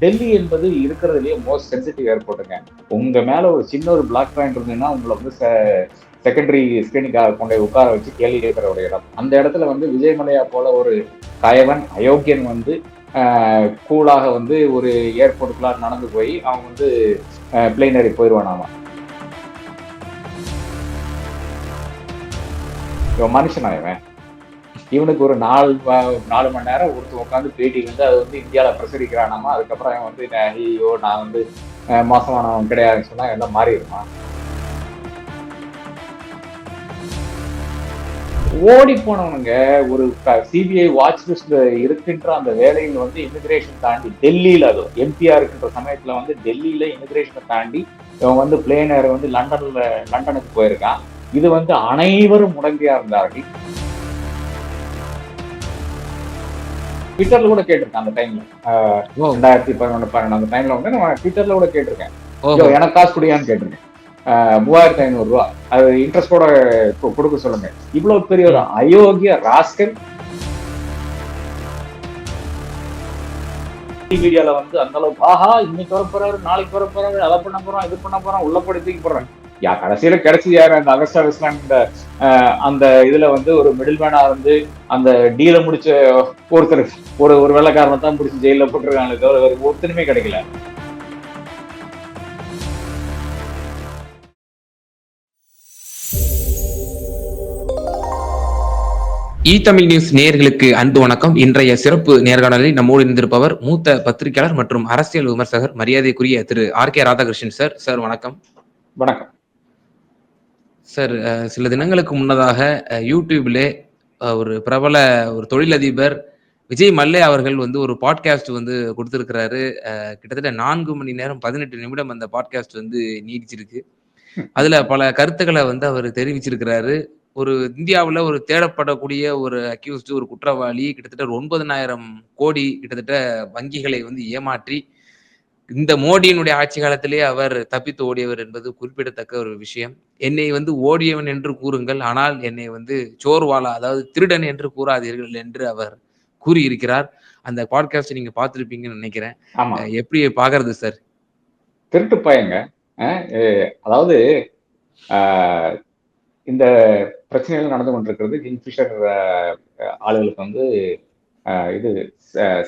டெல்லி என்பது இருக்கிறதுலேயே most sensitive ஏர்போர்ட்டுங்க உங்கள் மேலே ஒரு சின்ன ஒரு பிளாக் பாயிண்ட் இருந்ததுன்னா உங்களை வந்து செகண்டரி ஸ்கிரீனிக்காக கொண்டு உட்கார வச்சு கேள்வி கேட்குற ஒரு இடம். அந்த இடத்துல வந்து விஜயமலையா போல ஒரு கயவன் அயோக்கியன் வந்து கூலாக வந்து ஒரு ஏர்போர்ட்டுக்குலாம் நடந்து போய் அவன் வந்து பிளெயின் ஏறி போயிடுவானாமா மனுஷன் மனுஷனா இவனுக்கு ஒரு நாலு நாலு மணி நேரம் ஒருத்தர் உட்காந்து பேட்டி வந்து அது வந்து இந்தியாவில் பிரசரிக்கிறானாமா அதுக்கப்புறம் அவன் வந்து ஐயோ நான் வந்து மோசமானவன் கிடையாதுன்னு சொன்னால் எல்லாம் மாறிடுமா ஓடி போனவனுங்க ஒரு சிபிஐ வாட்ச் லிஸ்ட்ல இருக்கின்ற அந்த வேலையில் வந்து இமிகிரேஷன் தாண்டி டெல்லியில அது எம்பியா இருக்கின்ற சமயத்துல வந்து டெல்லியில இமிகிரேஷனை தாண்டி இவன் வந்து பிளேனர் வந்து லண்டன்ல லண்டனுக்கு போயிருக்கான். இது வந்து அனைவரும் முடங்கியா இருந்தார்கள். ட்விட்டர்ல கூட கேட்டிருக்கேன் அந்த டைம்ல ரெண்டாயிரத்தி பதினொன்று பன்னெண்டு அந்த டைம்ல வந்து நான் ட்விட்டர்ல கூட கேட்டிருக்கேன். எனக்கு காசு குடியான்னு கேட்டிருக்கேன். மூவாயிரத்தி ஐநூறு ரூபா. அது இன்ட்ரெஸ்டோட கொடுக்க சொல்லுங்க. இவ்வளவு பெரிய ஒரு அயோக்கிய ராஸ்கல். மீடியால வந்து அந்த அளவுக்கு ஆஹா இன்னைக்கு வர போறாரு நாளைக்கு வர போறாரு அதை பண்ண போறோம் இது பண்ண போறோம் உள்ள போய் தூக்கி போடுறேன் யா கடைசியில கிடைச்சி யாரு? அந்த அகஸ்டா வெஸ்ட்லாண்ட் அந்த இதுல வந்து ஒரு மிடில் மேனா வந்து அந்த டீல முடிச்ச ஒருத்தர். ஒரு ஒரு வெள்ளக்காரனை தான் பிடிச்சி ஜெயில போட்டிருக்காங்க தவிர ஒருத்தனுமே கிடைக்கல. இ தமிழ் நியூஸ் நேர்களுக்கு அன்பு வணக்கம். இன்றைய சிறப்பு நேர்காணலில் நம்மோடு இருந்திருப்பவர் மூத்த பத்திரிகையாளர் மற்றும் அரசியல் விமர்சகர் மரியாதைக்குரிய திரு R K Radhakrishnan sir. Sir வணக்கம். வணக்கம். சார் சில தினங்களுக்கு முன்னதாக யூடியூப்ல ஒரு பிரபல ஒரு தொழிலதிபர் விஜய் மல்லே அவர்கள் வந்து ஒரு பாட்காஸ்ட் வந்து கொடுத்துருக்கிறாரு. கிட்டத்தட்ட நான்கு மணி நேரம் பதினெட்டு நிமிடம் அந்த பாட்காஸ்ட் வந்து நீடிச்சிருக்கு. அதுல பல கருத்துக்களை வந்து அவர் தெரிவிச்சிருக்கிறாரு. ஒரு இந்தியாவில் ஒரு தேடப்படக்கூடிய ஒரு அக்யூஸ்டு ஒரு குற்றவாளி கிட்டத்தட்ட ஒரு ஒன்பதனாயிரம் கோடி கிட்டத்தட்ட வங்கிகளை வந்து ஏமாற்றி இந்த மோடியினுடைய ஆட்சி காலத்திலே அவர் தப்பித்து ஓடியவர் என்பது குறிப்பிடத்தக்க ஒரு விஷயம். என்னை வந்து ஓடியவன் என்று கூறுங்கள் ஆனால் என்னை வந்து சோர்வாலா அதாவது திருடன் என்று கூறாதீர்கள் என்று அவர் கூறியிருக்கிறார். அந்த பாட்காஸ்ட் நீங்க பார்த்துருப்பீங்கன்னு நினைக்கிறேன். எப்படி பாக்குறது சார் திருட்டு பையங்க. அதாவது இந்த பிரச்சனைகள் நடந்து கொண்டிருக்கிறது. கிங்ஃபிஷர் ஆளுகளுக்கு வந்து இது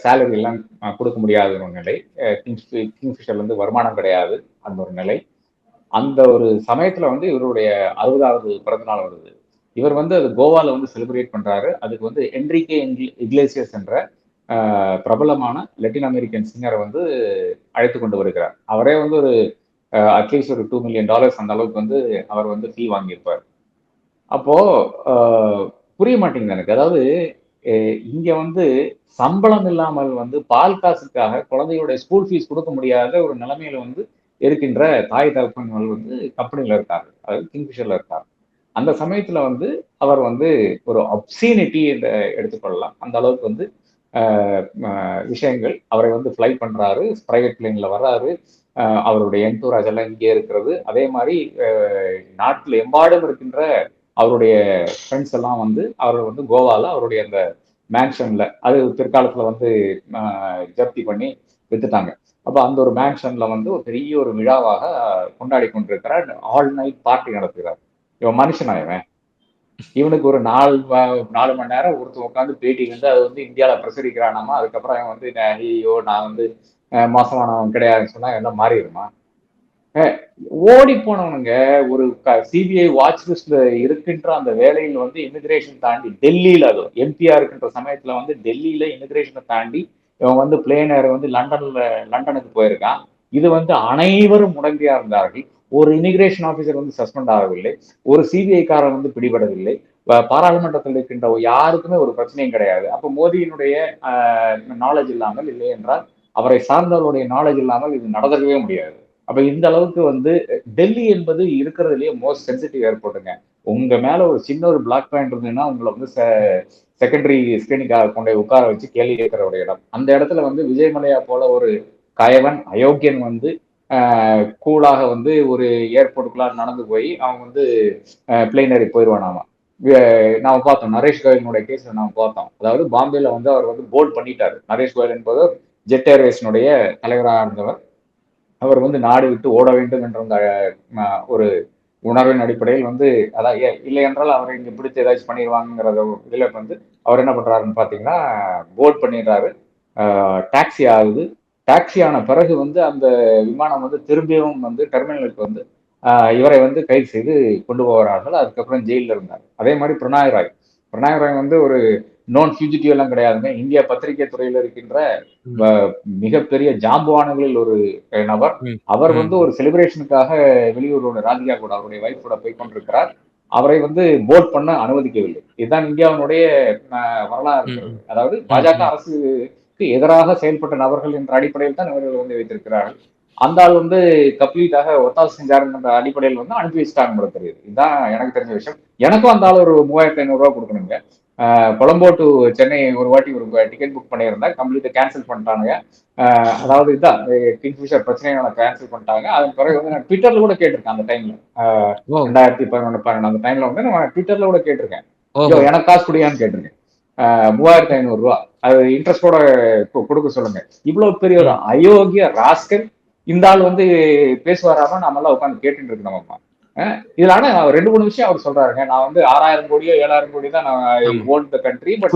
சேலரி எல்லாம் கொடுக்க முடியாத ஒரு நிலை. கிங்ஃபிஷர்ல இருந்து வருமானம் கிடையாது அந்த ஒரு நிலை. அந்த ஒரு சமயத்தில் வந்து இவருடைய அறுபதாவது பிறந்தநாள் வருது. இவர் வந்து அது கோவால வந்து செலிப்ரேட் பண்ணுறாரு அதுக்கு வந்து என்ரிகே இக்லேசியஸ் என்ற பிரபலமான லெட்டின் அமெரிக்கன் சிங்கரை வந்து அழைத்து கொண்டு வருகிறார். அவரே வந்து ஒரு அட்லீஸ்ட் ஒரு டூ மில்லியன் டாலர்ஸ் அந்த அளவுக்கு வந்து அவர் வந்து ஃபீ வாங்கியிருப்பார். அப்போ புரிய மாட்டேங்குது எனக்கு. அதாவது இங்க வந்து சம்பளம் இல்லாமல் வந்து பால் காசுக்காக குழந்தையோட ஸ்கூல் ஃபீஸ் கொடுக்க முடியாத ஒரு நிலைமையில வந்து இருக்கின்ற தாய் தகப்பன்கள் வந்து கம்பெனியில் இருக்காரு அதாவது கிங்ஃபிஷர்ல இருக்காரு அந்த சமயத்துல வந்து அவர் வந்து ஒரு அப்சீனிட்டி எடுத்துக்கொள்ளலாம் அந்த அளவுக்கு வந்து விஷயங்கள் அவரை வந்து ஃப்ளை பண்றாரு பிரைவேட் பிளேன்ல வர்றாரு. அவருடைய என்டூராஜ் எல்லாம் இங்கே இருக்கிறது. அதே மாதிரி நாட்டில் எம்பாடும் இருக்கின்ற அவருடைய ஃப்ரெண்ட்ஸ் எல்லாம் வந்து அவர் வந்து கோவால அவருடைய அந்த மேன்ஷன்ல அது பிற்காலத்துல வந்து ஜப்தி பண்ணி வித்துட்டாங்க. அப்ப அந்த ஒரு மேன்ஷன்ல வந்து ஒரு பெரிய ஒரு விழாவாக கொண்டாடி கொண்டிருக்கிறார். ஆல் நைட் பார்ட்டி நடத்துகிறார். இவன் மனுஷனா இவன்? இவனுக்கு ஒரு நாலு நாலு மணி நேரம் ஒருத்தர் உட்காந்து பேட்டி வந்து அது வந்து இந்தியாவில் பிரசரிக்கிறானாமா? அதுக்கப்புறம் அவன் வந்து ஐயோ நான் வந்து மோசமானவன் கிடையாதுன்னு சொன்னா என்ன மாறிடுமா? ஓடி போனவனுங்க ஒரு சிபிஐ வாட்ச் லிஸ்ட்ல இருக்கின்ற அந்த வேலையில் வந்து இமிகிரேஷன் தாண்டி டெல்லியில அது எம்பியா இருக்கின்ற சமயத்துல வந்து டெல்லியில இமிகிரேஷனை தாண்டி இவன் வந்து பிளேனர் வந்து லண்டன்ல லண்டனுக்கு போயிருக்கான். இது வந்து அனைவரும் முடங்கியா இருந்தார்கள். ஒரு இமிகிரேஷன் ஆபீசர் வந்து சஸ்பெண்ட் ஆகவில்லை. ஒரு சிபிஐ காரன் வந்து பிடிபடவில்லை. பாராளுமன்றத்தில் இருக்கின்ற யாருக்குமே ஒரு பிரச்சனையும் கிடையாது. அப்போ மோடியினுடைய நாலேஜ் இல்லாமல் இல்லை என்றால் அவரை சார்ந்தவருடைய நாலேஜ் இல்லாமல் இது நடந்துக்கவே முடியாது. அப்ப இந்த அளவுக்கு வந்து டெல்லி என்பது இருக்கிறதுலயே மோஸ்ட் சென்சிட்டிவ் ஏர்போர்ட்டுங்க உங்க மேல ஒரு சின்ன ஒரு பிளாக் பாயிண்ட் இருந்ததுன்னா உங்களை வந்து செகண்டரி ஸ்கிரீனிக்காக கொண்டு உட்கார வச்சு கேள்வி கேட்கிற ஒரு இடம். அந்த இடத்துல வந்து விஜயமலையா போல ஒரு கயவன் அயோக்கியன் வந்து கூலாக வந்து ஒரு ஏர்போர்ட்டுக்குள்ளார நடந்து போய் அவன் வந்து பிளெயின் ஏறி போயிடுவானாமா நாம பார்த்தோம் நரேஷ் கோயலினுடைய கேஸ்ல நாம பார்த்தோம். அதாவது பாம்பேல வந்து அவர் வந்து போல்ட் பண்ணிட்டாரு. நரேஷ் கோயல் என்பவர் ஜெட் ஏர்வேஸினுடைய தலைவராக இருந்தவர். அவர் வந்து நாடு விட்டு ஓட வேண்டும் என்ற அந்த ஒரு உணர்வின் அடிப்படையில் வந்து அதான் ஏ- இல்லை என்றால் அவரை இங்கே பிடிச்சி ஏதாச்சும் பண்ணிடுவாங்கிறத இதில் வந்து அவர் என்ன பண்ணுறாருன்னு பார்த்தீங்கன்னா போர்ட் பண்ணிடுறாரு. டாக்ஸி ஆகுது. டாக்ஸி ஆன பிறகு வந்து அந்த விமானம் வந்து திரும்பியும் வந்து டெர்மினலுக்கு வந்து இவரை வந்து கைது செய்து கொண்டு போகிறார்கள். அதுக்கப்புறம் ஜெயிலில் இருந்தார். அதே மாதிரி பிரணாய் ராய். பிரணாய் ராய் வந்து ஒரு நோன் ஃபியூஜிட்டிவ் எல்லாம் கிடையாதுங்க. இந்திய பத்திரிகை துறையில் இருக்கின்ற மிகப்பெரிய ஜாம்பவான்களில் ஒரு நபர். அவர். வந்து ஒரு செலிப்ரேஷனுக்காக வெளியூரோட ராதிகா கூட அவருடைய வைஃப் கூட போய் கொண்டிருக்கிறார். அவரை வந்து போட் பண்ண அனுமதிக்கவில்லை. இதுதான் இந்தியாவினுடைய வரலாறு. அதாவது பாஜக. அரசுக்கு எதிராக செயல்பட்ட நபர்கள் என்ற அடிப்படையில் தான் இவர்கள் வந்து வைத்திருக்கிறார்கள். அந்த ஆள் வந்து கம்ப்ளீட்டாக ஒத்தாசை செஞ்சாருன்ற அடிப்படையில் வந்து அனுப்பி வச்சிட்டாங்க தெரியுது. இதுதான் எனக்கு தெரிஞ்ச விஷயம். எனக்கும் அந்த ஆள் ஒரு மூவாயிரத்தி ஐநூறு ரூபா கொடுக்கணுங்க. கொலம்போ டு சென்னை ஒரு வாட்டி ஒரு டிக்கெட் புக் பண்ணியிருந்தேன் கம்ப்ளீட்டா கேன்சல் பண்ணிட்டானுங்க. அதாவது இதுதான் கிங்ஃபிஷர் பிரச்சனையை கேன்சல் பண்ணிட்டாங்க. அதன் பிறகு வந்து நான் ட்விட்டர்ல கூட கேட்டிருக்கேன் அந்த டைம்ல ரெண்டாயிரத்தி பதினொன்று பன்னெண்டு அந்த டைம்ல வந்து நான் ட்விட்டர்ல கூட கேட்டிருக்கேன். எனக்கு காசு குடியான்னு கேட்டிருக்கேன். ஆஹ் மூவாயிரத்தி ஐநூறு ரூபா. அது இன்ட்ரெஸ்டோட கொடுக்க சொல்லுங்க. இவ்வளவு பெரிய ஒரு அயோக்கிய ராஸ்கல் இந்த ஆள் வந்து பேசுவாராம நாம எல்லாம் உட்காந்து கேட்டுட்டு இருக்கணும் அம்மா இதுல ஆனா ரெண்டு மூணு விஷயம் அவர் சொல்றாருங்க. நான் வந்து ஆறாயிரம் கோடியோ ஏழாயிரம் கோடி தான் நான். Own the country but.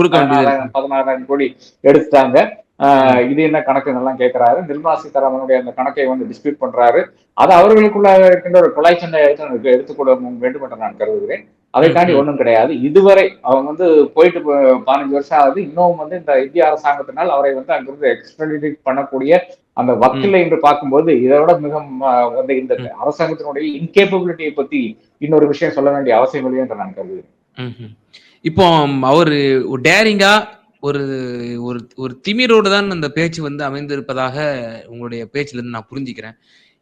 பதினாறாயிரம் கோடி எடுத்துட்டாங்க. ஆஹ் இது என்ன கணக்குன்னு எல்லாம் கேட்கிறாரு நிர்மலா சீதாராமனுடைய அந்த கணக்கை வந்து டிஸ்பியூட் பண்றாரு. அது அவர்களுக்குள்ள இருக்கின்ற ஒரு கொலை சண்டை எடுத்து எடுத்துக்கொள்ள வேண்டும் என்று நான் கருதுகிறேன். அதை தாண்டி ம், ம். ஒண்ணும் கிடையாது இதுவரை அவங்க வந்து போயிட்டு பதினஞ்சு வருஷம் ஆகுது இன்னும் வந்து இந்த இந்திய அரசாங்கத்தினால் அவரை வந்து அங்கிருந்து எக்ஸ்ட்ரடிட் பண்ணக்கூடிய அந்த வக்கில்லை என்று பார்க்கும்போது இதை விட மிக வந்து இந்த. அரசாங்கத்தினுடைய இன்கேப்பபிலிட்டியை பத்தி இன்னொரு விஷயம் சொல்ல வேண்டிய அவசியம் இல்லை என்று நான் கருதுகிறேன். இப்போ அவரு டேரிங்கா ஒரு ஒரு ஒரு திமிரோடு தான் அந்த பேச்சு வந்து அமைந்திருப்பதாக உங்களுடைய பேச்சுல இருந்து நான் புரிஞ்சுக்கிறேன்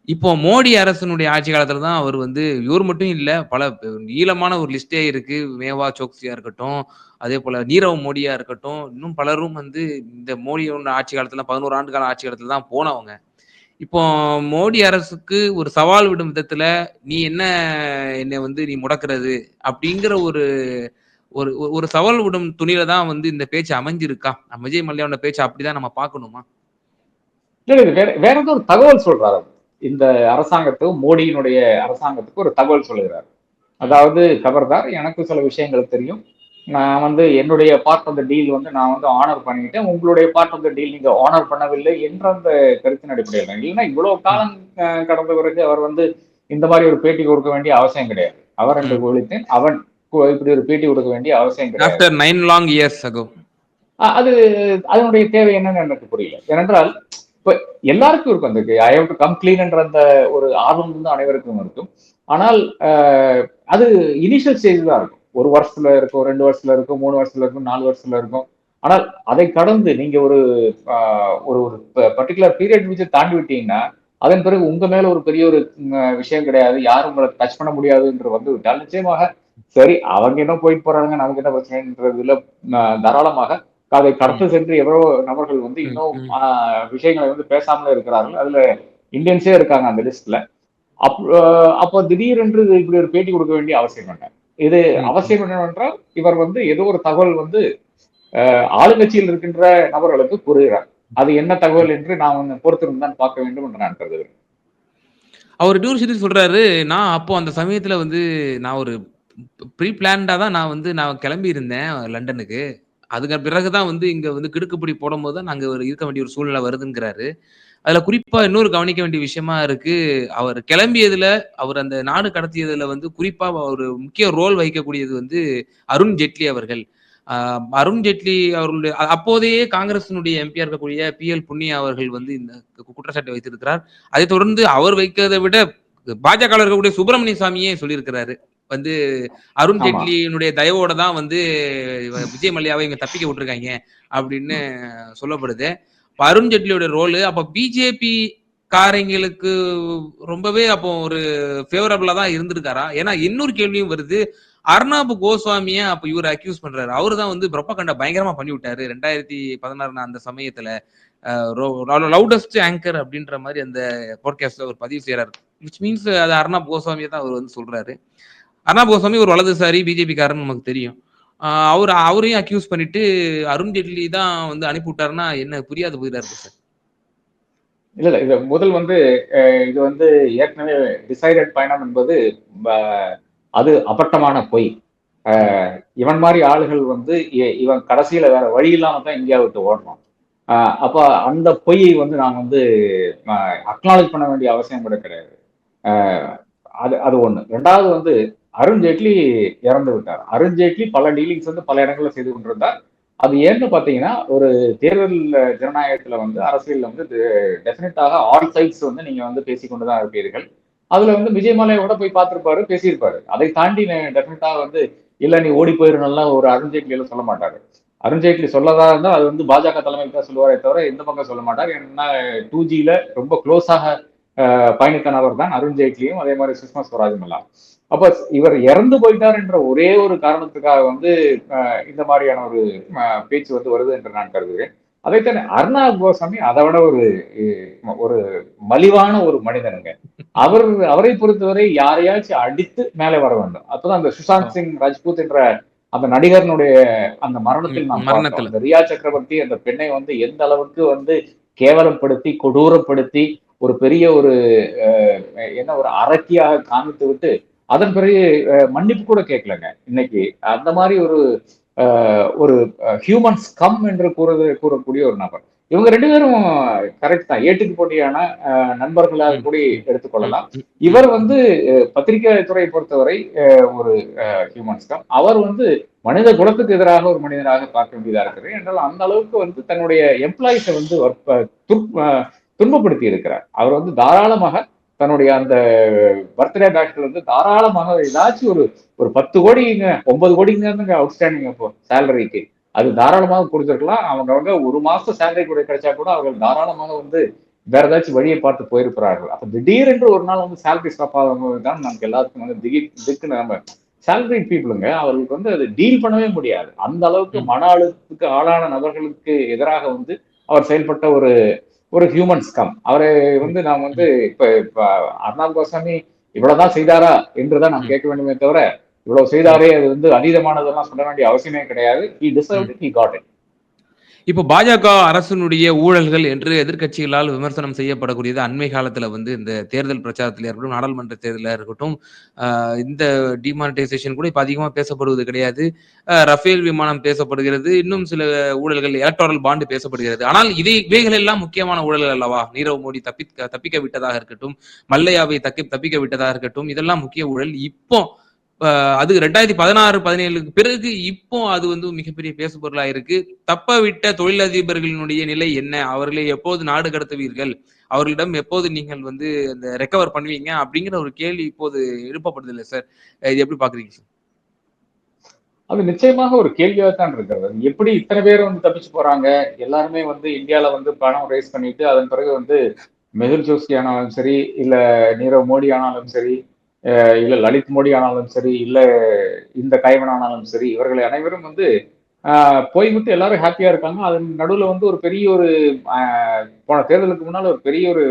இப்போ மோடி அரசனுடைய ஆட்சி காலத்துல தான் அவர் வந்து இவர் மட்டும் இல்ல பல நீளமான ஒரு லிஸ்டே இருக்கு. மேவா சோக்சியா இருக்கட்டும் அதே போல நீரவ் மோடியா இருக்கட்டும் இன்னும் பலரும் வந்து இந்த மோடியோட ஆட்சி காலத்துல பதினோரு ஆண்டு கால ஆட்சி காலத்துல தான் போனவங்க. இப்போ மோடி அரசுக்கு ஒரு சவால் விடும் விதத்துல நீ என்ன என்னை வந்து நீ முடக்கிறது அப்படிங்கிற ஒரு ஒரு ஒரு- சவால் விடும் துணியில தான் வந்து இந்த பேச்சு அமைஞ்சிருக்கா? அமைஜய் விஜய் பேச்சு அப்படிதான் நம்ம பார்க்கணுமா? வேற ஏதோ ஒரு தகவல் சொல்றாரு இந்த அரசாங்கத்துக்கு மோடியினுடைய அரசாங்கத்துக்கு ஒரு தகவல் சொல்லுகிறார். அதாவது கபர்தார் எனக்கு சில விஷயங்கள் தெரியும். நான் வந்து என்னுடைய பார்ட் ஆஃப் த டீல் வந்து நான் வந்து ஆனர் பண்ணிட்டேன். உங்களுடைய பார்ட் ஆஃப் த டீல் நீங்க ஆனர் பண்ணவில்லை என்ற அந்த கருத்தின் அடிப்படையில். இல்லைன்னா இவ்வளவு காலம் கடந்த பிறகு அவர் வந்து இந்த மாதிரி ஒரு பேட்டி கொடுக்க வேண்டிய அவசியம் கிடையாது. அவர் என்று ஒழித்தேன் அவன் இப்படி ஒரு பேட்டி கொடுக்க வேண்டிய அவசியம் கிடையாது. நைன் லாங் இயர்ஸ் அது அதனுடைய தேவை என்னன்னு எனக்கு புரியல. ஏனென்றால் இப்ப எல்லாருக்கும் இருக்கும் அந்த ஐ ஹவ் டு கம் கிளீன்ன்ற அந்த ஒரு ஆர்வம் வந்து அனைவருக்கும் இருக்கும். ஆனால் அது இனிஷியல் ஸ்டேஜ் தான் இருக்கும். ஒரு வருஷத்துல இருக்கும் ரெண்டு வருஷத்துல இருக்கும் மூணு வருஷத்துல இருக்கும் நாலு வருஷத்துல இருக்கும். ஆனால் அதை கடந்து நீங்க ஒரு ஆஹ், ஒரு ஒரு பர்டிகுலர் பீரியட் வச்சு தாண்டி விட்டீங்கன்னா அதன் பிறகு உங்க மேல ஒரு பெரிய ஒரு விஷயம் கிடையாது. யாரும் உங்களை டச் பண்ண முடியாதுன்ற வந்து விட்டால் நிச்சயமாக சரி அவங்க என்ன போயிட்டு போறாங்க நமக்கு என்ன பிரச்சனைன்றதுல தாராளமாக அதை கடத்து சென்று எவ்வளவோ நபர்கள் வந்து இன்னும் விஷயங்களை வந்து பேசாமலே இருக்கிறார்கள். அதுல இந்தியன்ஸே இருக்காங்க அந்த லிஸ்ட்ல. அப் அப்போ திடீரென்று இப்படி ஒரு பேட்டி கொடுக்க வேண்டிய அவசியம் என்ன? இது. அவசியம் என்னவென்றால் இவர் வந்து ஏதோ ஒரு தகவல் வந்து ஆளுங்கட்சியில் இருக்கின்ற நபர்களுக்கு கூறுகிறார். அது என்ன தகவல் என்று நான் வந்து பொறுத்திருந்து தான் பார்க்க வேண்டும் என்று நான் கருதுகிறேன். அவர் இன்னொரு விஷயத்தை சொல்றாரு நான் அப்போ அந்த சமயத்துல வந்து நான் ஒரு ப்ரீ பிளான்டா தான் நான் வந்து நான் கிளம்பி இருந்தேன் லண்டனுக்கு. அதுக்கு பிறகுதான் வந்து இங்க வந்து கிடுக்குப்பிடி போடும்போது தான் நாங்க இருக்க வேண்டிய ஒரு சூழ்நிலை வருதுங்கிறாரு. அதுல குறிப்பா இன்னொரு கவனிக்க வேண்டிய விஷயமா இருக்கு. அவர் கிளம்பியதுல அவர் அந்த நாடு கடத்தியதுல வந்து குறிப்பா ஒரு முக்கிய ரோல் வகிக்கக்கூடியது வந்து அருண் ஜெட்லி அவர்கள். ஆஹ் அருண் ஜெட்லி அவர்களுடைய அப்போதையே காங்கிரசினுடைய எம்பியா இருக்கக்கூடிய பி எல் புண்ணியா அவர்கள் வந்து இந்த கு- குற்றச்சாட்டை வைத்திருக்கிறார். அதை தொடர்ந்து அவர் வைக்கிறதை விட பாஜக இருக்கக்கூடிய சுப்பிரமணிய சாமியே சொல்லியிருக்கிறாரு. வந்து அருண். ஜெட்லியினுடைய தயவோட தான் வந்து விஜய் மல்லையாவை இங்க தப்பிக்க விட்டுருக்காங்க அப்படின்னு சொல்லப்படுது. அப்ப அருண் ஜெட்லியோட ரோலு அப்ப பிஜேபி காரங்களுக்கு ரொம்பவே அப்போ ஒரு ஃபேவரபிளா தான் இருந்திருக்காரா? ஏன்னா இன்னொரு கேள்வியும் வருது. அர்ணாப் கோஸ்வாமிய அப்ப இவர் அக்யூஸ் பண்றாரு. அவரு தான் வந்து பிரப்பகண்டா பயங்கரமா பண்ணி விட்டாரு. ரெண்டாயிரத்தி பதினாறு அந்த சமயத்துல லவுடஸ்ட் ஆங்கர் அப்படின்ற மாதிரி அந்த பாட்காஸ்ட்ல ஒரு பதிவு செய்யறாரு விச் மீன்ஸ் அது அர்ணாப் கோஸ்வாமியை தான் அவர் வந்து சொல்றாரு. அர்ணாப் கோஸ்வாமி ஒரு வலதுசாரி பிஜேபிக்காரன்னு நமக்கு தெரியும். அவர் அவரையும் அக்யூஸ் பண்ணிட்டு அருண் ஜெட்லி தான் வந்து அனுப்பி விட்டாருன்னா என்ன புரியாது போயிடாரு சார். இல்ல இல்ல இது முதல் வந்து இது வந்து ஏற்கனவே டிசைடட் பயணம் என்பது அது அப்பட்டமான பொய். இவன் மாதிரி ஆளுகள் வந்து இ- இவன் கடைசியில வேற வழி இல்லாம தான் இந்தியா விட்டு ஓடுறான். அப்போ அப்ப அந்த பொய்யை வந்து நான் வந்து அக்னாலேஜ் பண்ண வேண்டிய அவசியம் கூட கிடையாது. அது அது ஒண்ணு. ரெண்டாவது வந்து அருண் ஜேட்லி இறந்து விட்டார். அருண் ஜேட்லி பல டீலிங்ஸ் வந்து பல இடங்கள்ல செய்து கொண்டிருந்தார். அது ஏன்னு பார்த்தீங்கன்னா ஒரு தேர்தல் ஜனநாயகத்துல வந்து அரசியலில் வந்து டெஃபினட்டாக ஆல் சைட்ஸ் வந்து நீங்க வந்து பேசிக்கொண்டுதான் இருப்பீர்கள். அதுல வந்து விஜய் மலையோட போய் பார்த்திருப்பாரு பேசியிருப்பாரு. அதை தாண்டி டெஃபினட்டா வந்து இல்ல நீ ஓடி போயிருந்தெல்லாம் ஒரு அருண்ஜேட்லி எல்லாம் சொல்ல மாட்டாரு. அருண்ஜேட்லி சொல்லதா இருந்தால் அது வந்து பாஜக தலைமைக்கு தான் சொல்லுவாரே தவிர எந்த பக்கம் சொல்ல மாட்டார். ஏன்னா டூ ஜில ரொம்ப க்ளோஸாக பயணித்த நபர் தான் அருண்ஜேட்லியும் அதே மாதிரி சுஷ்மா ஸ்வராஜும் எல்லாம். அப்ப இவர் இறந்து போயிட்டார் என்ற ஒரே ஒரு காரணத்துக்காக வந்து இந்த மாதிரியான ஒரு பேச்சு வந்து வருது என்று நான் கருதுகிறேன். அதைத்தானே அர்ணாப் கோசாமி அதை விட ஒரு ஒரு மலிவான ஒரு மனிதனுங்க அவர் அவரை பொறுத்தவரை யாரையாச்சும் அடித்து மேலே வர வேண்டும். அப்பதான் அந்த சுஷாந்த் சிங் ராஜ்பூத் என்ற அந்த நடிகர்னுடைய அந்த மரணத்தில் நாம் மரணத்துல. ரியா சக்கரவர்த்தி அந்த பெண்ணை வந்து எந்த அளவுக்கு வந்து கேவலப்படுத்தி கொடூரப்படுத்தி ஒரு பெரிய ஒரு என்ன ஒரு அரக்கியாக காமித்து விட்டு அதன் பிறகு மன்னிப்பு கூட கேட்கலங்க. இன்னைக்கு அந்த மாதிரி ஒரு ஒரு ஹியூமன்ஸ் கம் என்று கூறுது கூறக்கூடிய ஒரு நபர். இவங்க ரெண்டு பேரும் கரெக்ட் தான். ஏட்டுக்கு போட்டியான நண்பர்களாக கூட எடுத்துக்கொள்ளலாம். இவர் வந்து பத்திரிகை துறையை பொறுத்தவரை ஒரு ஹியூமன்ஸ் கம் அவர் வந்து மனித குலத்துக்கு எதிராக ஒரு மனிதராக பார்க்க வேண்டியதா இருக்குது என்றால் அந்த அளவுக்கு வந்து தன்னுடைய எம்ப்ளாயிஸை வந்து துன்பப்படுத்தி இருக்கிறார். அவர் வந்து தாராளமாக தன்னுடைய அந்த பர்த்டே பேக்ல வந்து தாராளமாக ஏதாச்சும் ஒரு ஒரு பத்து கோடிங்க ஒன்பது கோடிங்க அவுட்ஸ்டாண்டிங் அப்போ சேலரிக்கு அது தாராளமாக கொடுத்துருக்கலாம். அவங்க அவங்க ஒரு மாசம் சேலரி கூட கிடைச்சா கூட அவர்கள் தாராளமாக வந்து வேற ஏதாச்சும் வழியை பார்த்து போயிருக்கிறார்கள். அப்ப திடீரென்று ஒரு நாள் வந்து சேலரி ஸ்டாப் ஆகும்போது தான் நமக்கு எல்லாத்துக்கும் வந்து திடீர் திக்குன்னு நம்ம சேலரி பீப்புளுங்க அவர்களுக்கு வந்து அது டீல் பண்ணவே முடியாது. அந்த அளவுக்கு. மன அழுத்தத்துக்கு ஆளான நபர்களுக்கு எதிராக வந்து அவர் செயல்பட்ட ஒரு ஒரு ஹியூமன்ஸ் கம் அவரை வந்து நாம் வந்து இப்ப இப்ப அர்ணாப் கோசாமி இவ்வளவுதான் செய்தாரா என்றுதான் நாம். கேட்க வேண்டுமே தவிர இவ்வளவு செய்தாரே அது வந்து அதீதமானதெல்லாம் சொல்ல வேண்டிய அவசியமே கிடையாது. He deserve he got it இப்போ பாஜக அரசினுடைய ஊழல்கள் என்று எதிர்க்கட்சிகளால் விமர்சனம் செய்யப்படக்கூடியது அண்மை காலத்துல வந்து இந்த தேர்தல் பிரச்சாரத்தில் இருக்கட்டும் நாடாளுமன்ற தேர்தலில் இருக்கட்டும் இந்த டிமானிட்டைசேஷன் கூட இப்போ அதிகமாக பேசப்படுவது கிடையாது. ரஃபேல் விமானம் பேசப்படுகிறது இன்னும் சில ஊழல்கள் எலக்டோரல் பாண்டு பேசப்படுகிறது. ஆனால் இதை இவைகள் எல்லாம் முக்கியமான ஊழல்கள் அல்லவா? நீரவ் மோடி தப்பி தப்பிக்க விட்டதாக இருக்கட்டும் மல்லையாவை தப்பி தப்பிக்க விட்டதாக இருக்கட்டும் இதெல்லாம் முக்கிய ஊழல். இப்போ அது ரெண்டாயிரத்தி பதினாறு பதினேழுக்கு பிறகு இப்போ அது வந்து மிகப்பெரிய பேசுபொருளா இருக்கு. தப்ப விட்ட தொழிலதிபர்களினுடைய நிலை என்ன? அவர்களை எப்போது நாடு கடத்துவீர்கள்? அவர்களிடம் எப்போது நீங்கள் வந்து அந்த ரெக்கவர் பண்ணுவீங்க? அப்படிங்கிற ஒரு கேள்வி இப்போது எழுப்பப்படுது இல்லை சார் இது எப்படி பாக்குறீங்க சார் அது நிச்சயமாக ஒரு கேள்வியாக தான் இருக்கிறது. எப்படி இத்தனை பேர் வந்து தப்பிச்சு போறாங்க? எல்லாருமே வந்து இந்தியாவில வந்து பணம் ரேஸ் பண்ணிட்டு அதன் பிறகு வந்து மெகுல் ஜோஷி ஆனாலும் சரி இல்ல நீரவ் மோடி ஆனாலும் சரி இல்ல லலித் மோடி ஆனாலும் சரி இல்ல இந்த கைவன் ஆனாலும் சரி இவர்கள் அனைவரும் வந்து போய்விட்டு எல்லாரும் ஹாப்பியா இருக்காங்க. அதன் நடுவுல வந்து ஒரு பெரிய ஒரு போன தேர்தலுக்கு முன்னால ஒரு பெரிய ஒரு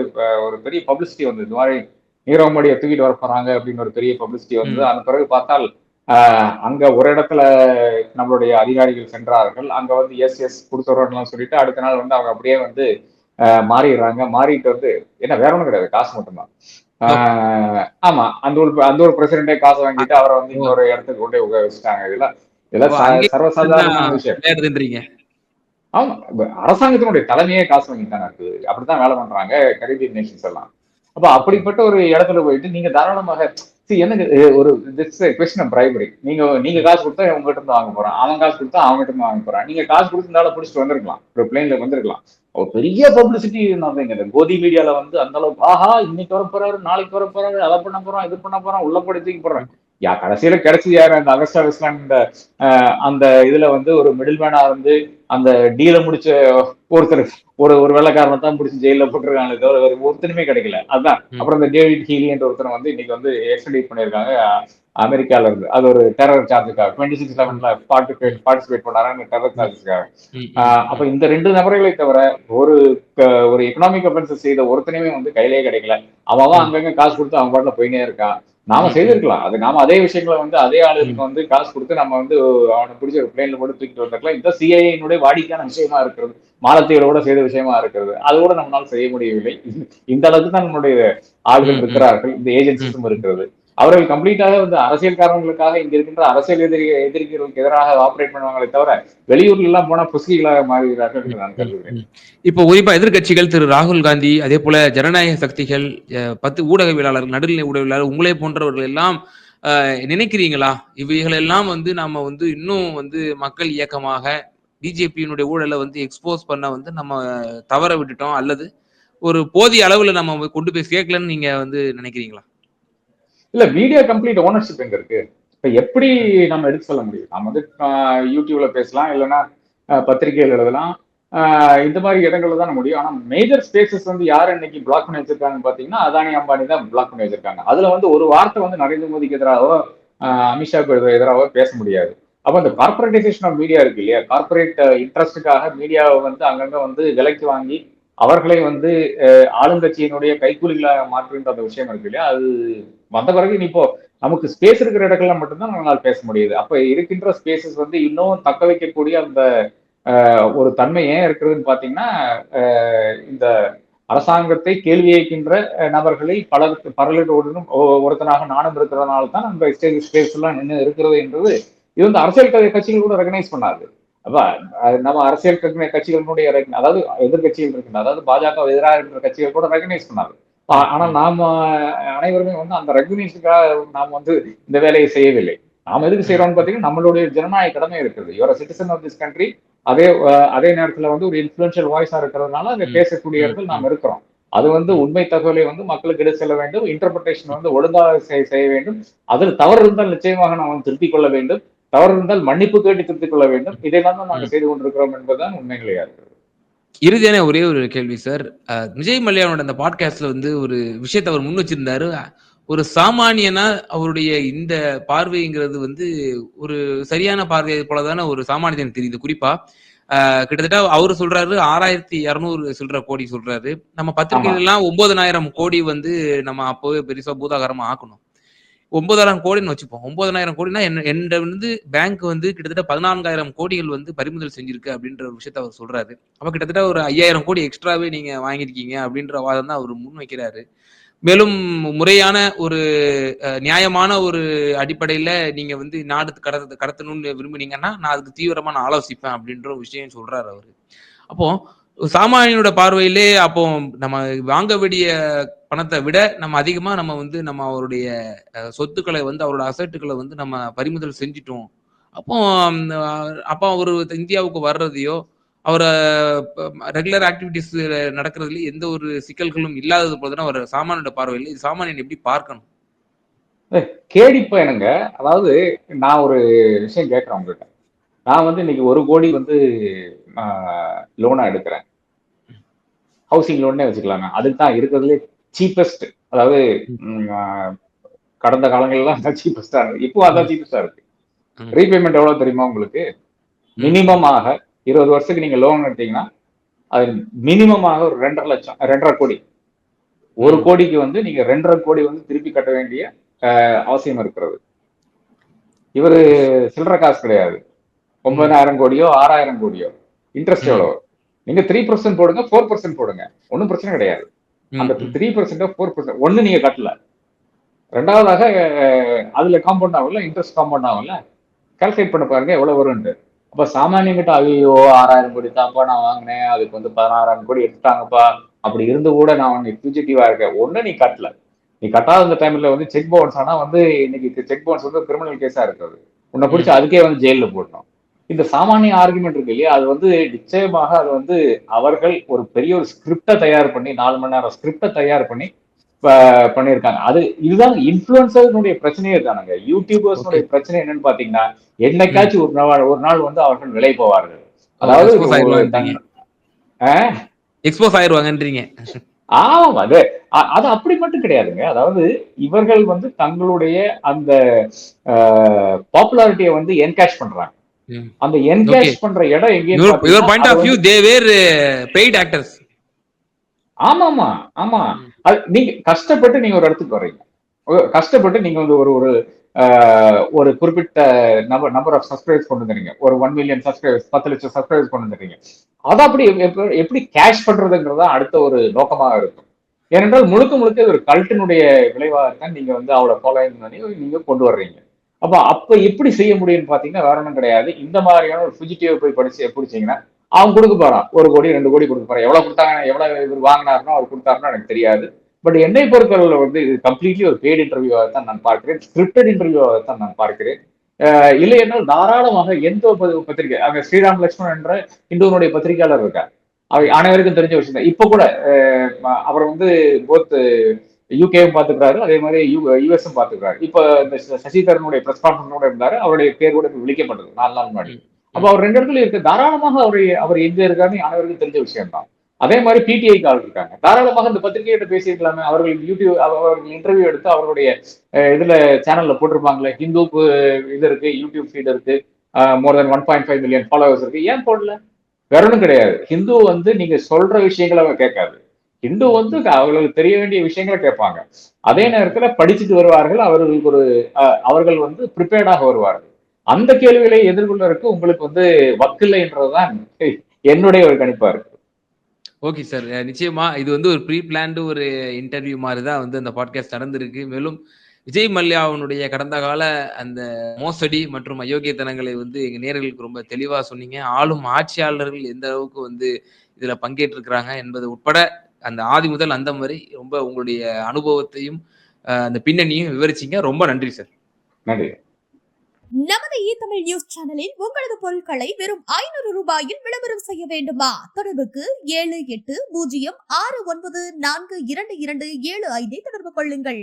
ஒரு பெரிய பப்ளிசிட்டி வந்தது. இந்த மாதிரி நீரவ் மோடியை தூக்கிட்டு வர போறாங்க அப்படின்னு ஒரு பெரிய பப்ளிசிட்டி வந்தது. ம். அதன் பிறகு பார்த்தால் அங்க ஒரு இடத்துல நம்மளுடைய அதிகாரிகள் சென்றார்கள். அங்க வந்து எஸ் எஸ் கொடுத்துறோம்லாம் சொல்லிட்டு அடுத்த நாள் வந்து அவங்க அப்படியே வந்து மாறிடுறாங்க. மாறிட்டு வந்து என்ன வேற ஒண்ணும் கிடையாது. காசு மட்டும்தான். ஆமா அந்த ஒரு அந்த ஒரு பிரசிடண்டே காசு வாங்கிட்டு அவரை வந்து இன்னொரு இடத்துக்கு கொண்டு போய் வச்சுட்டாங்க இதெல்லாம் இதெல்லாம் ஓ, ச- அங்கே சர்வசாதாரணமான விஷயம் ஆமா அரசாங்கத்தினுடைய தலைமையே காசு வாங்கிட்டு தானே இருக்குது. அப்படித்தான் வேலை பண்றாங்க கரீபியன் நேஷன்ஸ் எல்லாம். அப்ப அப்படிப்பட்ட ஒரு இடத்துல போயிட்டு நீங்க தாராளமாக சி எனக்கு அஹ், ஒரு கொஸ்டின் பிரைபரி நீங்க நீங்க காசு கொடுத்தா உங்ககிட்ட இருந்து வாங்க போறான். அவன் காசு கொடுத்தா அவங்ககிட்ட இருந்து வாங்க போறான். நீங்க காசு கொடுத்தனால பிடிச்சிட்டு வந்திருக்கலாம். ஒரு பிளேன்ல வந்திருக்கலாம். ஒரு பெரிய பப்ளிசிட்டி இருந்ததுங்க இந்த கோதி மீடியால வந்து அந்த அளவுக்கு ஆஹா இன்னைக்கு வர போறாரு நாளைக்கு வர போறாரு அதை பண்ண போறோம் இது பண்ண போறோம் உள்ள படி தூக்கி போடுறேன் யா கடைசியில கிடைச்சது யாரு? அந்த அகஸ்டா வெஸ்ட்லாண்ட் அந்த இதுல வந்து ஒரு மிடில் மேனா வந்து அந்த டீல முடிச்ச ஒருத்தர் ஒரு ஒரு வெள்ளக்காரனை தான் பிடிச்சி ஜெயில போட்டிருக்காங்க தவிர வேற ஒருத்தனுமே கிடைக்கல. அதான். அப்புறம் இந்த டேவிட் ஹீலி என்ற ஒருத்தர் வந்து இன்னைக்கு வந்து எக்ஸ்ட்ரடிட் பண்ணியிருக்காங்க அமெரிக்கால இருந்து. அது ஒரு டெரர் சார்ஜுக்காக டுவெண்ட்டி சிக்ஸ் லெவன்ல பார்ட்டிசிபேட் பார்ட்டிசிபேட் பண்ணாங்க டெரர் ஆஹ் அப்ப இந்த ரெண்டு நபர்களை தவிர ஒரு ஒரு எக்கனாமிக் அஃபென்சஸ் செய்த ஒருத்தனையுமே வந்து கையிலே கிடைக்கல. அவன் அங்கங்க காசு கொடுத்து அவன் பாட்டுல போயினே இருக்கான். நாம செய்திருக்கலாம். அது நாம அதே விஷயங்களை வந்து அதே ஆளுகளுக்கு வந்து காசு கொடுத்து நம்ம வந்து அவனை பிடிச்ச ஒரு பிளேன்ல போட்டு தூக்கிட்டு வந்திருக்கலாம் இந்த சிஐனுடைய வாடிக்கையான விஷயமா இருக்கிறது. மாலத்தீவோட செய்த விஷயமா இருக்கிறது. அது கூட நம்மளால செய்ய முடியவில்லை. இந்த அளவுக்கு தான் நம்மளுடைய ஆள்கள். இருக்கிறார்கள். இந்த ஏஜென்சிஸும் இருக்கிறது. அவர்கள் கம்ப்ளீட்டாக வந்து அரசியல் காரணங்களுக்காக இங்க இருக்கின்ற அரசியல் எதிரி எதிரிகளுக்கு எதிராக ஆபரேட் பண்ணுவாங்களே தவிர வெளியூர்ல எல்லாம் போனா புஸ்கிகளாக மாறுகிறார்கள் என்று நான் கருதுகிறேன். இப்போ குறிப்பா எதிர்க்கட்சிகள் திரு ராகுல் காந்தி அதே போல ஜனநாயக சக்திகள் பத்து ஊடகவியலாளர்கள் நடுநிலை ஊடகவியலாளர் உங்களே போன்றவர்கள் எல்லாம் நினைக்கிறீங்களா? இவைகள் எல்லாம் வந்து நாம வந்து இன்னும் வந்து மக்கள் இயக்கமாக பிஜேபியினுடைய ஊழலை வந்து எக்ஸ்போஸ் பண்ண வந்து நம்ம தவற விட்டுட்டோம் அல்லது ஒரு போதிய அளவுல நம்ம கொண்டு போய் சேர்க்கலன்னு நீங்க வந்து நினைக்கிறீங்களா? இல்ல மீடியா கம்ப்ளீட் ஓனர்ஷிப் எங்க இருக்கு? இப்ப எப்படி நம்ம எடுத்து சொல்ல முடியும்? நம்ம வந்து யூடியூப்ல பேசலாம் இல்லைன்னா ஆஹ், பத்திரிகைகள் எழுதலாம். இந்த மாதிரி இடங்கள்ல தான் முடியும். ஆனா மேஜர் ஸ்பேசஸ் வந்து யார் இன்னைக்கு பிளாக் பண்ணி வச்சிருக்காங்கன்னு பாத்தீங்கன்னா அதானி அம்பானி தான் பிளாக் பண்ணி வச்சிருக்காங்க. அதுல வந்து ஒரு வார்த்தை வந்து நரேந்திர மோடிக்கு எதிராகவோ ஆஹ், அமித்ஷாவுக்கு எதிராகவோ பேச முடியாது. அப்ப அந்த கார்பரேட்டைசேஷன் ஆஃப் மீடியா இருக்கு இல்லையா? கார்பரேட் இன்ட்ரெஸ்டுக்காக மீடியாவை வந்து அங்கங்க வந்து விலைக்கு வாங்கி அவர்களை வந்து ஆளுங்கட்சியினுடைய கைக்கூலிகளாக மாற்றுகின்ற அந்த விஷயம் இருக்கு இல்லையா? அது வந்த பிறகு நீ இப்போ நமக்கு ஸ்பேஸ் இருக்கிற இடங்கள்ல மட்டும்தான் நம்மளால் பேச முடியுது. அப்ப இருக்கின்ற ஸ்பேசஸ் வந்து இன்னும் தக்க வைக்கக்கூடிய அந்த ஒரு தன்மை ஏன் இருக்கிறதுன்னு பாத்தீங்கன்னா இந்த அரசாங்கத்தை கேள்வி கேட்கின்ற அஹ், நபர்களை பலர் பரலோடனும் ஒருத்தனாக நானும் இருக்கிறதுனால தான் அந்த ஸ்டேஜ் ஸ்பேஸ் எல்லாம் நின்று இருக்கிறது என்றது இது வந்து அரசியல் கட்சிகள் கூட ரெகனைஸ் பண்ணாது. அப்ப நம்ம அரசியல் கட்சி- கட்சிகளினுடைய அதாவது எதிர்கட்சிகள் இருக்கின்ற அதாவது பாஜக எதிராக இருக்கிற கட்சிகள் கூட ரெகனைஸ் பண்ணாது ஆனா நாம அனைவருமே வந்து அந்த ரெகனைஸுக்காக நாம் வந்து இந்த வேலையை செய்யவில்லை. நாம் எதுக்கு செய்யறோம்னு பாத்தீங்கன்னா நம்மளுடைய ஜனநாயக கடமை இருக்குது. Your citizen of this country அதே அதே நேரத்துல வந்து ஒரு இன்ஃபுளுன்ஷியல் வாய்ஸா இருக்கிறதுனால அதை ம். பேசக்கூடியவர்கள் நாம் இருக்கிறோம். அது வந்து உண்மை தகவலை வந்து மக்களுக்கு எடுத்து செல்ல வேண்டும். இன்டர்பிரேஷன் வந்து ஒழுங்காக செய்- செய்ய வேண்டும். அதில் தவறு இருந்தால் நிச்சயமாக நாம் திருத்திக் கொள்ள வேண்டும். தவறு இருந்தால் மன்னிப்பு கேட்டு திருத்திக் கொள்ள வேண்டும். இதையெல்லாம் தான் நாங்கள் செய்து கொண்டிருக்கிறோம் என்பதுதான் உண்மைகளே இருக்கிறது இறுதியான ஒரே ஒரு கேள்வி சார் விஜய் மல்லையானோட அந்த பாட்காஸ்ட்ல வந்து ஒரு விஷயத்தை அவர் முன் வச்சிருந்தாரு. ஒரு சாமானியனா அவருடைய இந்த பார்வைங்கிறது வந்து ஒரு சரியான பார்வை போலதான ஒரு சாமானியனுக்கு தெரியுது. குறிப்பா கிட்டத்தட்ட அவர் சொல்றாரு ஆறாயிரத்தி இருநூறு சில்லற கோடி சொல்றாரு. நம்ம பத்திரிகைகள் எல்லாம் ஒன்பதனாயிரம் கோடி வந்து நம்ம அப்போவே பெருசா பூதாகரமா ஆக்கணும். ஒன்பதாயிரம் கோடின்னு வச்சுப்போம். ஒன்பதனாயிரம் கோடினா என்ன வந்து பேங்க் வந்து கிட்டத்தட்ட பதினான்காயிரம் கோடிகள் வந்து பறிமுதல் செஞ்சிருக்கு அப்படின்ற ஒரு விஷயத்த அவர் சொல்றாரு. அப்ப கிட்டத்தட்ட ஒரு ஐயாயிரம் கோடி எக்ஸ்ட்ராவே நீங்க வாங்கியிருக்கீங்க அப்படின்ற வாதம் தான் அவர் முன் வைக்கிறாரு. மேலும் முறையான ஒரு நியாயமான ஒரு அடிப்படையில நீங்க வந்து நாடு கடத்த கடத்தணும்னு விரும்புனீங்கன்னா நான் அதுக்கு தீவிரமா நான் ஆலோசிப்பேன் அப்படின்ற ஒரு விஷயம் சொல்றாரு அவரு. அப்போ சாமானியனோட பார்வையிலே அப்போ நம்ம வாங்க வேண்டிய பணத்தை விட நம்ம அதிகமா நம்ம வந்து நம்ம அவருடைய சொத்துக்களை வந்து அவரோட அசட்டுகளை வந்து நம்ம பறிமுதல் செஞ்சிட்டோம். அப்போ அப்போ அவர் இந்தியாவுக்கு வர்றதையோ அவரை ரெகுலர் ஆக்டிவிட்டிஸ் நடக்கிறதுல எந்த ஒரு சிக்கல்களும் இல்லாதது போல தான் அவர் சாமானியோட பார்வையில். இது சாமானியன் எப்படி பார்க்கணும்? கேடிப்ப எனங்க அதாவது நான் ஒரு விஷயம் கேட்குறேன் உங்ககிட்ட. நான் வந்து இன்னைக்கு ஒரு கோடி வந்து லோனா எடுக்கிறேன். ஹவுசிங் லோன்னே வச்சுக்கலாங்க. அதுக்கு தான் இருக்கிறதுலே சீப்பஸ்ட் அதாவது கடந்த காலங்கள்லாம் அதான் சீப்பஸ்டா இருக்கு. இப்போ அதான் சீப்பஸ்டா இருக்கு. ரீபேமெண்ட் எவ்வளவு தெரியுமா உங்களுக்கு? மினிமமாக இருபது வருஷத்துக்கு நீங்க லோன் எடுத்தீங்கன்னா அது மினிமமாக ஒரு ரெண்டரை லட்சம் ரெண்டரை கோடி. ஒரு. கோடிக்கு வந்து நீங்க ரெண்டரை கோடி வந்து திருப்பி கட்ட வேண்டிய அவசியம் இருக்கிறது. இவரு சில்லற காசு கிடையாது. ஒன்பதாயிரம் கோடியோ ஆறாயிரம் கோடியோ. இன்ட்ரெஸ்ட். எவ்வளவு? நீங்க த்ரீ பர்சன்ட் போடுங்க ஃபோர் பர்சன்ட் போடுங்க. ஒன்றும் பிரச்சனை கிடையாது. அந்த. த்ரீ பர்சன்ட் ஃபோர் பர்சன்ட் ஒண்ணு நீங்க கட்டல. ரெண்டாவதாக அதுல காம்பவுண்ட் ஆகல இன்ட்ரெஸ்ட் காம்பவுண்ட் ஆகல கால்குலேட் பண்ண பாருங்க எவ்வளவு வரும்னு அப்ப சாமானியங்கிட்ட ஐயோ ஆறாயிரம் கோடி தான்ப்பா நான் வாங்கினேன் அதுக்கு வந்து பதினாறாயிரம் கோடி எடுத்துட்டாங்கப்பா. அப்படி இருந்து கூட நான் உனக்கு ஃபியூஜிட்டிவா இருக்கேன். ஒண்ணு நீ கட்டல. நீ கட்டாத அந்த டைம்ல வந்து செக் பவுன்ஸ் ஆனா வந்து இன்னைக்கு செக் பவுன்ஸ் வந்து கிரிமினல் கேஸா இருக்குது. உன்னை பிடிச்சி அதுக்கே வந்து ஜெயில போடணும் இந்த சாமானிய ஆர்குமெண்ட் இருக்கு இல்லையா? அது வந்து நிச்சயமாக அது வந்து அவர்கள் ஒரு பெரிய ஒரு ஸ்கிரிப்டை தயார் பண்ணி நாலு மணி நேரம் ஸ்கிரிப்டை தயார் பண்ணி பண்ணியிருக்காங்க. அது இதுதான் இன்ஃபுளுசர்னுடைய பிரச்சனையே தானுங்க. யூடியூபர்ஸ்னுடைய பிரச்சனை என்னன்னு பாத்தீங்கன்னா என்னைக்காச்சும் ஒரு நாள் ஒரு நாள் வந்து அவர்கள் விலை போவார்கள். அதாவது? எக்ஸ்போஸ் ஆயிருவாங்கன்றீங்க. ஆமாம் அது அது அப்படி மட்டும் கிடையாதுங்க. அதாவது இவர்கள் வந்து தங்களுடைய அந்த பாப்புலாரிட்டியை வந்து என்கேஷ் பண்றாங்க. அந்த என்கேஷ் பண்ற இடம் எங்கேன்னு your point of view they were paid actors ஆமா ஆமா. அது நீங்க கஷ்டப்பட்டு நீங்க ஒரு இடத்துக்கு வர்றீங்க. கஷ்டப்பட்டு நீங்க வந்து ஒரு ஒரு ஒரு குறிப்பிட்ட நம்பர் நம்பர் ஆஃப் சப்ஸ்கிரைபர்ஸ் கொண்டு வந்துறீங்க ஒரு ஒன் மில்லியன் சப்ஸ்கிரைபர்ஸ் பத்து லட்சம் சப்ஸ்கிரைபர்ஸ் கொண்டு வந்துறீங்க அதை அப்படி எப்ப- எப்படி கேஷ் பண்றதுங்கிறதா அடுத்த ஒரு நோக்கமாக இருக்கும். ஏனென்றால் முழுக்க முழுக்க ஒரு கல்ட்டினுடைய விளைவாக தான் நீங்க வந்து அவளை ஃபாலோயிங் பண்ணி நீங்க கொண்டு வர்றீங்க. அப்போ அப்போ எப்படி செய்ய முடியும்னு பார்த்தீங்கன்னா வேற ஒன்றும் கிடையாது. இந்த மாதிரியான ஒரு ஃபுஜிட்டிவ் போய் படிச்சு பிடிச்சீங்கன்னா அவன் கொடுக்க போறான். ஒரு கோடி ரெண்டு கோடி கொடுக்க போறான். எவ்வளோ கொடுத்தாங்க எவ்வளோ இவர் வாங்கினாருன்னா அவர் கொடுத்தாருன்னா எனக்கு தெரியாது. பட் என்னை பொறுத்தளவுல வந்து இது கம்ப்ளீட்லி ஒரு பெய்டு இன்டர்வியூவாக தான் நான் பார்க்கிறேன். ஸ்கிரிப்டட் இன்டர்வியூவாக தான் நான் பார்க்கிறேன். இல்லை என்றால் தாராளமாக எந்த ஒரு பத்திரிகை அங்க ஸ்ரீராம் லட்சுமணன் என்ற இந்துவனுடைய பத்திரிகையாளர் இருக்கார். அவை அனைவருக்கும் தெரிஞ்ச விஷயம் தான் இப்ப கூட அவர் வந்து போத் யூகேவும் பாத்துக்கிறாரு அதே மாதிரி யூஎஸும் பாத்துக்கிறாரு இப்ப இந்த ச- சசி தரனுடைய பிரஸ் கான்ஃபரன்ஸ் கூட இருந்தாரு அவருடைய பேர் கூட இப்ப விழிக்கப்பட்டது நாலு நாள் முன்னாடி. அப்ப அவர் ரெண்டு இடத்துல இருக்கு தாராளமாக அவர் அவர் எங்க இருக்காருன்னு அனைவருக்கும் தெரிஞ்ச விஷயம் தான் அதே மாதிரி பிடிஐ ஆள் இருக்காங்க. தாராளமாக இந்த பத்திரிகையிட்ட பேசியிருக்கலாமே அவர்கள் யூடியூப் அவ- அவர்கள் இன்டர்வியூ எடுத்து அவருடைய இதுல சேனல்ல போட்டிருப்பாங்களே ஹிந்துக்கு இது இருக்கு யூடியூப் ஃபீட் இருக்கு more than one point five million followers இருக்கு. ஏன் போடல? வேற ஒன்றும் கிடையாது. ஹிந்து வந்து நீங்க சொல்ற விஷயங்களை அவன் கேட்காது. ஹிந்து வந்து அவர்களுக்கு தெரிய வேண்டிய விஷயங்களை கேட்பாங்க. அதே நேரத்துல படிச்சுட்டு வருவார்கள் அவர்களுக்கு ஒரு அவர்கள் வந்து ப்ரிப்பேர்டாக வருவார்கள். அந்த கேள்விகளை எதிர்கொள்ளறதுக்கு உங்களுக்கு வந்து வக்கில்லை என்றதுதான் என்னுடைய ஒரு கணிப்பா இருக்கு. Okay sir. நிச்சயமா இது வந்து ஒரு ப்ரீ பிளான்டு ஒரு இன்டர்வியூ மாதிரி தான் வந்து அந்த பாட்காஸ்ட் நடந்திருக்கு. மேலும் விஜய் மல்யாவுனுடைய கடந்த கால அந்த மோசடி மற்றும் அயோக்கியத்தனங்களை வந்து எங்க நேர்களுக்கு ரொம்ப தெளிவா சொன்னீங்க. ஆளும் ஆட்சியாளர்கள் எந்த அளவுக்கு வந்து இதுல பங்கேற்றிருக்கிறாங்க என்பது உட்பட அந்த ஆதி முதல் அந்த வரை ரொம்ப உங்களுடைய அனுபவத்தையும் அந்த பின்னணியும் விவரிச்சீங்க. ரொம்ப நன்றி சார். நன்றி. நமது இ தமிழ் நியூஸ் சேனலில் உங்களது பொருட்களை வெறும் ஐநூறு ரூபாயில் விளம்பரம் செய்ய வேண்டுமா? தொடர்புக்கு ஏழு எட்டு பூஜ்ஜியம் ஆறு ஒன்பது நான்கு இரண்டு இரண்டு ஏழு ஐந்தை தொடர்பு கொள்ளுங்கள்.